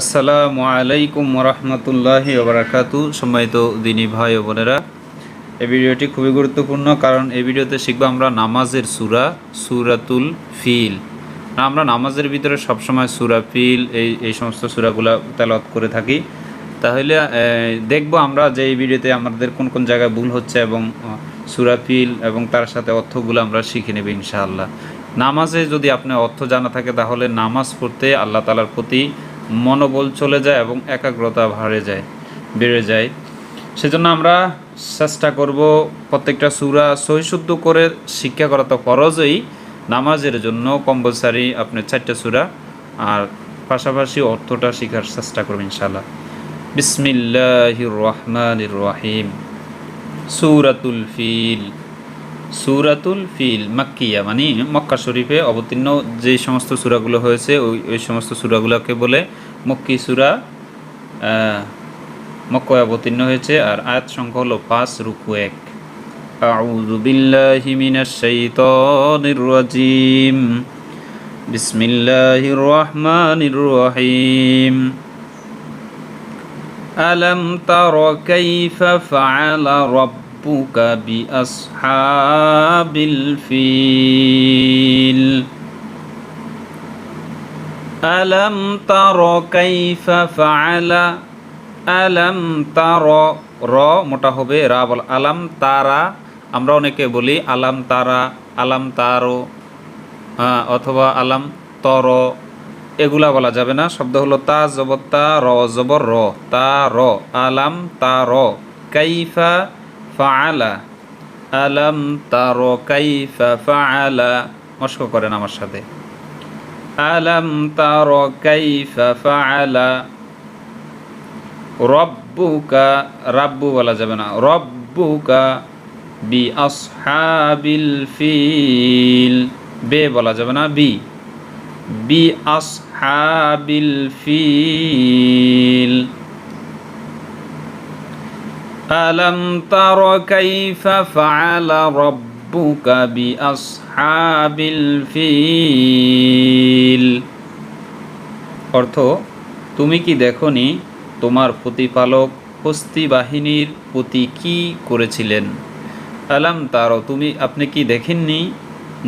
আসসালামু আলাইকুম রহমতুল্লাহি ওবরাকাতু। সম্মানিত দিনী ভাই ও বোনেরা, এই ভিডিওটি খুবই গুরুত্বপূর্ণ কারণ এই ভিডিওতে শিখব আমরা নামাজের সুরা, সুরাতুল ফিল। আমরা নামাজের ভিতরে সবসময় সুরা ফিল, এই এই সমস্ত সুরাগুলা তেলাওয়াত করে থাকি। তাহলে দেখব আমরা যে এই ভিডিওতে আমাদের কোন কোন জায়গায় ভুল হচ্ছে এবং সুরা ফিল এবং তার সাথে অর্থগুলো আমরা শিখে নেব ইনশাআল্লাহ। নামাজে যদি আপনার অর্থ জানা থাকে, তাহলে নামাজ পড়তে আল্লাহ তালার প্রতি মনোবল চলে যায় এবং একাগ্রতা বাড়ে যায়, বেড়ে যায়। সেজন্য আমরা চেষ্টা করব প্রত্যেকটা সুরা সহিশুদ্ধ করে শিক্ষা করা তো ফরজই, নামাজের জন্য কম্পালসারি আপনার চারটা সুরা, আর পাশাপাশি অর্থটা শেখার চেষ্টা করবেন ইনশাল্লাহ বিসমিল্লাহির রহমানির রহিম। সুরাতুল ফিল। সুরাতুল ফিল মাক্কিয়া মানে মক্কা শরীফে অবতীর্ণ যে সমস্ত সূরাগুলো হয়েছে ওই ওই সমস্ত সূরাগুলোকে বলে মক্কি সূরা আহ, মক্কায় অবতীর্ণ হয়েছে আর আয়াত সংখ্যা হলো পাঁচ রুকু এক أعوذ بالله من الشيطان الرجيم بسم الله الرحمن الرحيم ألم تر كيف فعل রব্বুকা বি আসহাবিল ফিল আলম তার কাইফা ফাআলা আলম র মোটা হবে, রা বল আলাম তারা, আমরা অনেকে বলি আলাম তারা, আলাম তারো হ্যাঁ, অথবা আলাম তর, এগুলা বলা যাবে না, শব্দ হলো তা জবর তা র, জবর র, তা র, আলাম তা র কাইফা ফাআলা। আলাম তার কাইফা ফাআলা। মস্ক করেন আমার সাথে। আলাম তার কাইফা ফাআলা। রব্বুকা, রাব্বু বলা যাবে না। রব্বুকা বি আসহাবিল ফিল। বে বলা যাবে না, বি। B আসহাবিল feel. ألم تر كيف فعل ربك بأصحاب الفيل অর্থ তুমি কি দেখনি তোমার প্রতিপালক হস্তি বাহিনীর প্রতি কি করেছিলেন আলাম তারও তুমি আপনি কি দেখেননি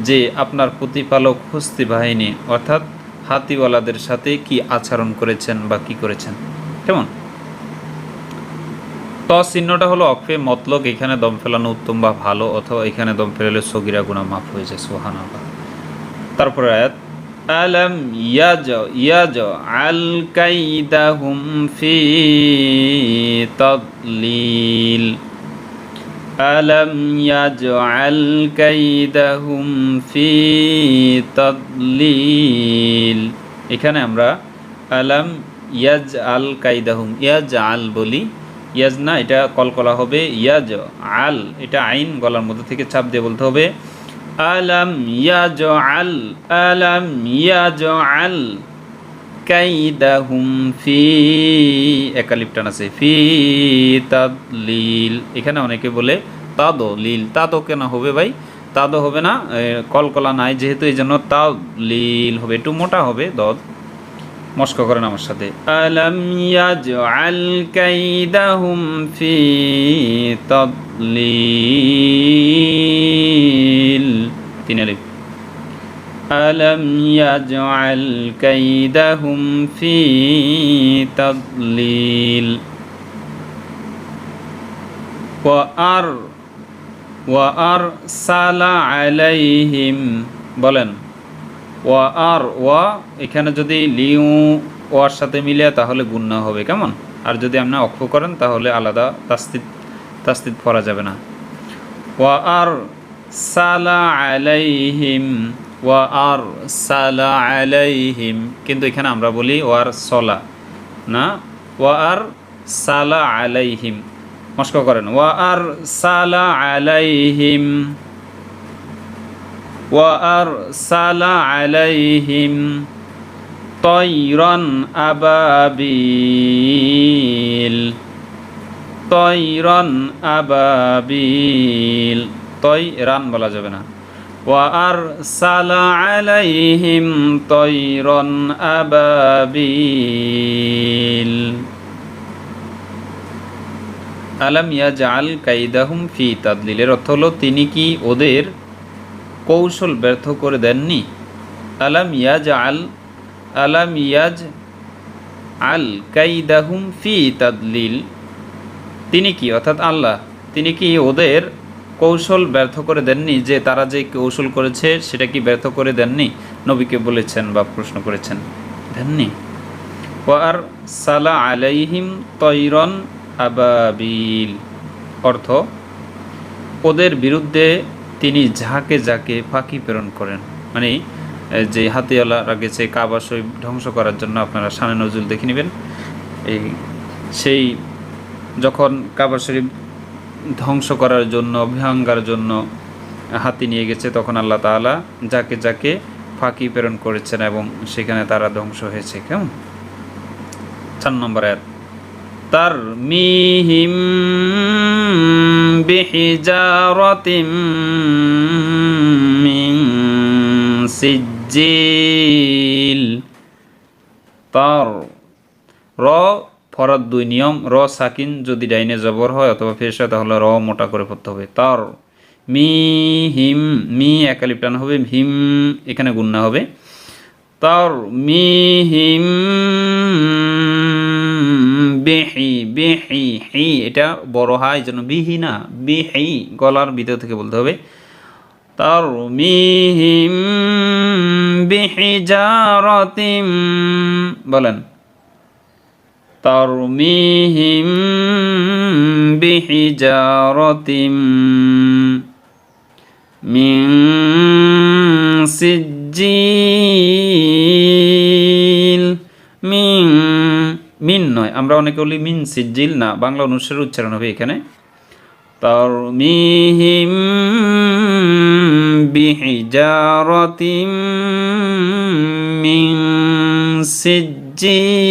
যে আপনার প্রতিপালক হস্তি বাহিনী অর্থাৎ হাতিওয়ালাদের সাথে কি আচরণ করেছেন বা কি করেছেন কেমন ত চিহ্নটা হলো অক্ষে মতলক এখানে দম ফেলানো উত্তম বা ভালো, অথবা এখানে দম ফেলালে সগিরা গুণা মাফ হয়ে যায় সোহানা তারপরে আয়াত, আলম ইয়াজ ইয়াজ আল কাইদাহুম ফি তদলিল। আলম ইয়াজ আল কাইদাহুম ফি তদলিল। এখানে আমরা, আলম ইয়াজ আল কাইদাহুম ইয়াজ আল বলি ইয়াজ না, এটা কলকলা হবে ইয়াজ আল, এটা আইন, গলার মধ্যে থেকে চাপ দিয়ে বলতে হবে। আলাম ইয়াজ আল, আলাম ইয়াজ আল, কাইদাহুম ফি একালিপটান আছে, ফি তাদলিল। এখানে অনেকে বলে তাদো লিল তাদো কেন হবে ভাই? তাদো হবে না কলকলা নাই, যেহেতু এই জন্য তাদলিল হবে, একটু মোটা হবে দদ। মস্ক করেন আমার সাথে। আলম ইয়াজআল কাইদাহুম ফি তাদলিল। তিন আলিফ। আলম ইয়াজআল কাইদাহুম ফি তাদলিল। আর সালা আলাইহিম। বলেন ওয়া আর, ওয়া, এখানে যদি লিউ, ওয়ার সাথে মিলে, তাহলে গুন্না হবে, কেমন? আর যদি আপনি অক্ষ করেন, তাহলে আলাদা তাস্তিদ তাস্তিত পড়া যাবে না। ওয়া আর, সালা আলাইহিম, ওয়া আর, সালা আলাইহিম, কিন্তু এখানে আমরা বলি ওয়ার সলা, না? ওয়া আর, সালা আলাইহিম, মস্ক করেন। ওয়া আর, সালা আলাইহিম وأرسل عليهم طيرا أبابيل طيرا أبابيل طيران বলা যাবে না وأرسل عليهم طيرا أبابيل আলাম ইয়াজআল কাইদাহুম ফি তাদলিলের অর্থ হলো তিনি কি ওদের কৌশল ব্যর্থ করে দেননি। আলাম ইয়াজ আল আলাম ইয়াজ আল কাইদাহুম ফি তাদলিল। তিনি কি? অর্থাৎ আল্লাহ। তিনি কি ওদের কৌশল ব্যর্থ করে দেননি? যে তারা যে কৌশল করেছে, সেটা কি ব্যর্থ করে দেননি? নবীকে বলেছেন বা প্রশ্ন করেছেন। দেননি? আর সালা আলাইহিম তৈরন আবাবিল। অর্থ, ওদের বিরুদ্ধে তিনি যাকে যাকে ফাঁকি প্রেরণ করেন। মানে যে হাতিয়ালা গেছে কাবা শরীফ ধ্বংস করার জন্য আপনারা সানে নজরুল দেখে নেবেন, এই সেই যখন কাবা শরীফ ধ্বংস করার জন্য অভিহাঙ্গার জন্য হাতি নিয়ে গেছে, তখন আল্লাহ তাআলা যাকে যাকে ফাঁকি প্রেরণ করেছেন এবং সেখানে তারা ধ্বংস হয়েছে। কেমন? চার নম্বর এক মিহিম বিহিজারতিম মিন সিজ্জিল তার র, ফরাদ দুই নিয়ম, র সাকিন যদি ডাইনে জবর হয় অথবা হয়, তাহলে র মোটা করে পড়তে হবে। তার মি হিম মি একালিপ টান হবে হিম এখানে গুন্না হবে। তার মি হিম বেহি বেহি, হি, এটা বড় হয় যেন বিহি না, বিহি, গলার ভিতর থেকে বলতে হবে। তার মিহিম বিহিজারতিম, বলেন। তার মিহিম জারতিম মি সিজি আমরা অনেকে বলি মিন সিজিল না বাংলা অনুসারে উচ্চারণ হবে এখানে ترميهم بحجارة من سجيل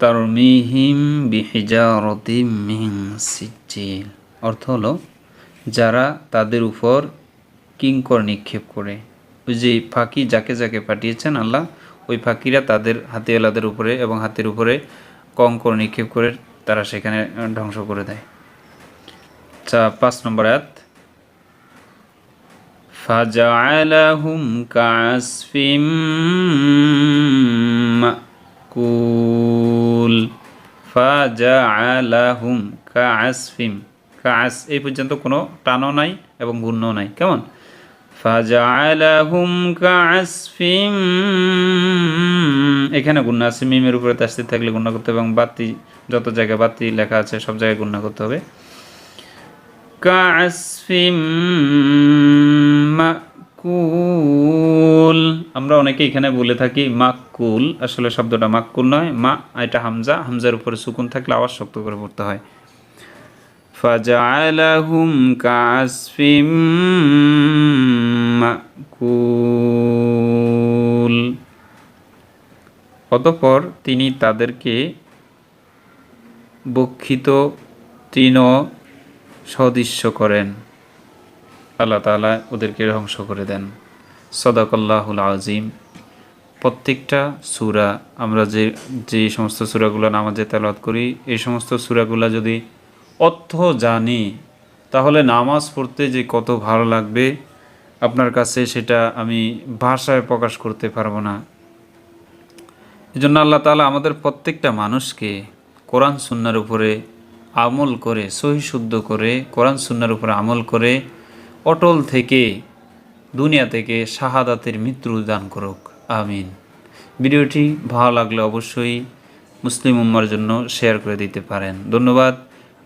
তারমিহিম বিহিজারতিম মিন সিজিল অর্থ হলো যারা তাদের উপর কিঙ্কর নিক্ষেপ করে। ওই যে ফাঁকি যাকে যাকে পাঠিয়েছেন আল্লাহ, ওই ফাঁকিরা তাদের হাতিয়ালাদের উপরে এবং হাতের উপরে কঙ্কর নিক্ষেপ করে তারা সেখানে ধ্বংস করে দেয়। আচ্ছা পাঁচ নম্বর আয়াত। ফাজাআলাহুম কাসফিম মাকুল। ফাজাআলাহুম কাসফিম কাস এই পর্যন্ত কোনো টানও নাই এবং গুণ্য নাই। কেমন? ফাজাআলাহুম কাসফিম এখানে গুণ্য আছে, মিমের উপরে তাস্তির থাকলে গুণ্য করতে হবে এবং বাতি, যত জায়গায় বাতি লেখা আছে, সব জায়গায় গুণ্য করতে হবে। কাসফিম মাকুল। আমরা অনেকে এখানে বলে থাকি মাকুল। আসলে শব্দটা মাকুল নয়, মা, এটা হামজা। হামজার উপরে সুকুন থাকলে আওয়াজ শক্ত করে পড়তে হয়। ফাজাআলাহুম কাসফিম মাকুল অতঃপর তিনি তাদেরকে বক্ষিত তৃণ সদৃশ্য করেন। আল্লাহ তাআলা ওদেরকে ধ্বংস করে দেন। সদাকল্লাহুল আজিম প্রত্যেকটা সূরা আমরা যে যে সমস্ত সূরাগুলো নামাজে তেলাওয়াত করি, এই সমস্ত সূরাগুলো যদি অর্থ জানি, তাহলে নামাজ পড়তে যে কত ভালো লাগবে? আপনার কাছে সেটা আমি ভাষায় প্রকাশ করতে পারব না। এই জন্য আল্লাহ তালা আমাদের প্রত্যেকটা মানুষকে কোরআন সুন্নার উপরে আমল করে, সহি শুদ্ধ করে, কোরআন সুন্নার উপরে আমল করে, অটল থেকে, দুনিয়া থেকে শাহাদাতের মৃত্যু দান করুক। আমিন। ভিডিওটি ভালো লাগলে অবশ্যই মুসলিম উম্মার জন্য শেয়ার করে দিতে পারেন। ধন্যবাদ।